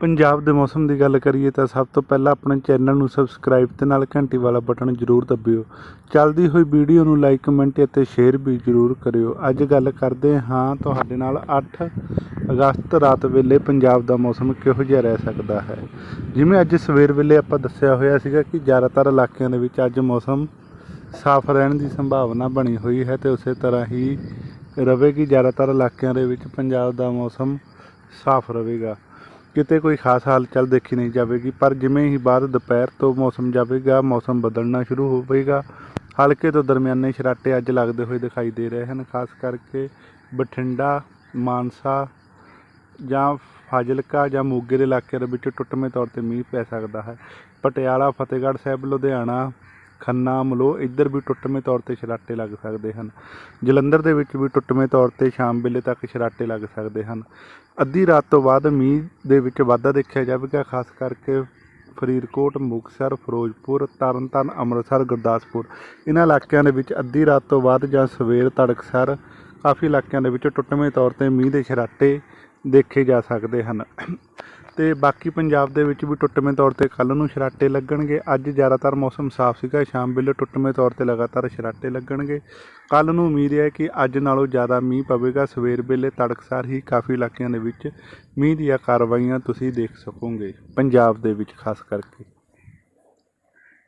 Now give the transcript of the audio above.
ਪੰਜਾਬ ਦੇ ਮੌਸਮ ਦੀ ਗੱਲ ਕਰੀਏ ਤਾਂ ਸਭ ਤੋਂ ਪਹਿਲਾਂ ਆਪਣੇ ਚੈਨਲ ਨੂੰ ਸਬਸਕ੍ਰਾਈਬ ਤੇ ਨਾਲ ਘੰਟੀ ਵਾਲਾ ਬਟਨ ਜ਼ਰੂਰ ਦਬਿਓ। ਚੱਲਦੀ ਹੋਈ ਵੀਡੀਓ ਨੂੰ ਲਾਈਕ, ਕਮੈਂਟ ਅਤੇ ਸ਼ੇਅਰ ਵੀ ਜ਼ਰੂਰ ਕਰਿਓ। ਅੱਜ ਗੱਲ ਕਰਦੇ ਹਾਂ ਤੁਹਾਡੇ ਨਾਲ 8 ਅਗਸਤ ਰਾਤ ਵੇਲੇ ਪੰਜਾਬ ਦਾ ਮੌਸਮ ਕਿਹੋ ਜਿਹਾ ਰਹਿ ਸਕਦਾ ਹੈ। ਜਿਵੇਂ ਅੱਜ ਸਵੇਰ ਵੇਲੇ ਆਪਾਂ ਦੱਸਿਆ ਹੋਇਆ ਸੀਗਾ ਕਿ ਜ਼ਿਆਦਾਤਰ ਇਲਾਕਿਆਂ ਦੇ ਵਿੱਚ ਅੱਜ ਮੌਸਮ ਸਾਫ਼ ਰਹਿਣ ਦੀ ਸੰਭਾਵਨਾ ਬਣੀ ਹੋਈ ਹੈ ਤੇ ਉਸੇ ਤਰ੍ਹਾਂ ਹੀ ਰਵੇਗੀ ਜ਼ਿਆਦਾਤਰ ਇਲਾਕਿਆਂ ਦੇ ਵਿੱਚ ਪੰਜਾਬ ਦਾ ਮੌਸਮ ਸਾਫ਼ ਰਹੇਗਾ ਕਿਤੇ ਕੋਈ ਖਾਸ ਹਾਲਚਲ ਦੇਖੀ ਨਹੀਂ ਜਾਵੇਗੀ, ਪਰ ਜਿਵੇਂ ਹੀ ਬਾਅਦ ਦੁਪਹਿਰ ਤੋਂ ਮੌਸਮ ਜਾਵੇਗਾ, ਮੌਸਮ ਬਦਲਣਾ ਸ਼ੁਰੂ ਹੋਵੇਗਾ। ਹਲਕੇ ਤੋਂ ਦਰਮਿਆਨੇ ਛਰਾਟੇ ਅੱਜ ਲੱਗਦੇ ਹੋਏ ਦਿਖਾਈ ਦੇ ਰਹੇ ਹਨ, ਖਾਸ ਕਰਕੇ ਬਠਿੰਡਾ, ਮਾਨਸਾ ਜਾਂ ਫਾਜ਼ਿਲਕਾ ਜਾਂ ਮੋਗੇ ਦੇ ਇਲਾਕਿਆਂ ਦੇ ਵਿੱਚ ਟੁੱਟਵੇਂ ਤੌਰ ਤੇ ਮੀਂਹ ਪੈ ਸਕਦਾ ਹੈ। ਪਟਿਆਲਾ, ਫਤਿਹਗੜ੍ਹ ਸਾਹਿਬ, ਲੁਧਿਆਣਾ ਖੰਨਾ ਮਲੋ ਇੱਧਰ ਵੀ ਟੁੱਟਵੇਂ ਤੌਰ ਤੇ ਸਰਾਟੇ ਲੱਗ ਸਕਦੇ ਹਨ। ਜਲੰਧਰ ਦੇ ਵਿੱਚ ਵੀ ਟੁੱਟਵੇਂ ਤੌਰ ਤੇ ਸ਼ਾਮ ਵੇਲੇ ਤੱਕ ਸਰਾਟੇ ਲੱਗ ਸਕਦੇ ਹਨ। ਅੱਧੀ ਰਾਤ ਤੋਂ ਬਾਅਦ ਮੀਂਹ ਦੇ ਵਿੱਚ ਵਾਧਾ ਦੇਖਿਆ ਜਾਵੇਗਾ, ਖਾਸ ਕਰਕੇ ਫਰੀਦਕੋਟ, ਮੁਕਤਸਰ, ਫਿਰੋਜ਼ਪੁਰ, ਤਰਨਤਾਰਨ, ਅੰਮ੍ਰਿਤਸਰ, ਗੁਰਦਾਸਪੁਰ। ਇਹਨਾਂ ਇਲਾਕਿਆਂ ਦੇ ਵਿੱਚ ਅੱਧੀ ਰਾਤ ਤੋਂ ਬਾਅਦ ਜਾਂ ਸਵੇਰ ਤੜਕਸਰ ਕਾਫੀ ਇਲਾਕਿਆਂ ਦੇ ਵਿੱਚ ਟੁੱਟਵੇਂ ਤੌਰ ਤੇ ਮੀਂਹ ਦੇ ਛਰਾਟੇ ਦੇਖੇ ਜਾ ਸਕਦੇ ਹਨ। ਤੇ ਬਾਕੀ ਪੰਜਾਬ ਦੇ ਵਿੱਚ ਵੀ ਟੁੱਟਵੇਂ ਤੌਰ ਤੇ ਕੱਲ ਨੂੰ ਸ਼ਰਾਟੇ ਲੱਗਣਗੇ। ਅੱਜ ਜ਼ਿਆਦਾਤਰ ਮੌਸਮ ਸਾਫ਼ ਸੀਗਾ, ਸ਼ਾਮ ਵੇਲੇ ਟੁੱਟਵੇਂ ਤੌਰ ਤੇ ਲਗਾਤਾਰ ਸ਼ਰਾਟੇ ਲੱਗਣਗੇ। ਕੱਲ ਨੂੰ ਉਮੀਦ ਹੈ ਕਿ ਅੱਜ ਨਾਲੋਂ ਜ਼ਿਆਦਾ ਮੀਂਹ ਪਵੇਗਾ। ਸਵੇਰ ਵੇਲੇ ਤੜਕਸਾਰ ਹੀ ਕਾਫੀ ਇਲਾਕਿਆਂ ਦੇ ਵਿੱਚ ਮੀਂਹ ਦੀਆਂ ਕਾਰਵਾਈਆਂ ਤੁਸੀਂ ਦੇਖ ਸਕੋਗੇ, ਪੰਜਾਬ ਦੇ ਵਿੱਚ ਖਾਸ ਕਰਕੇ।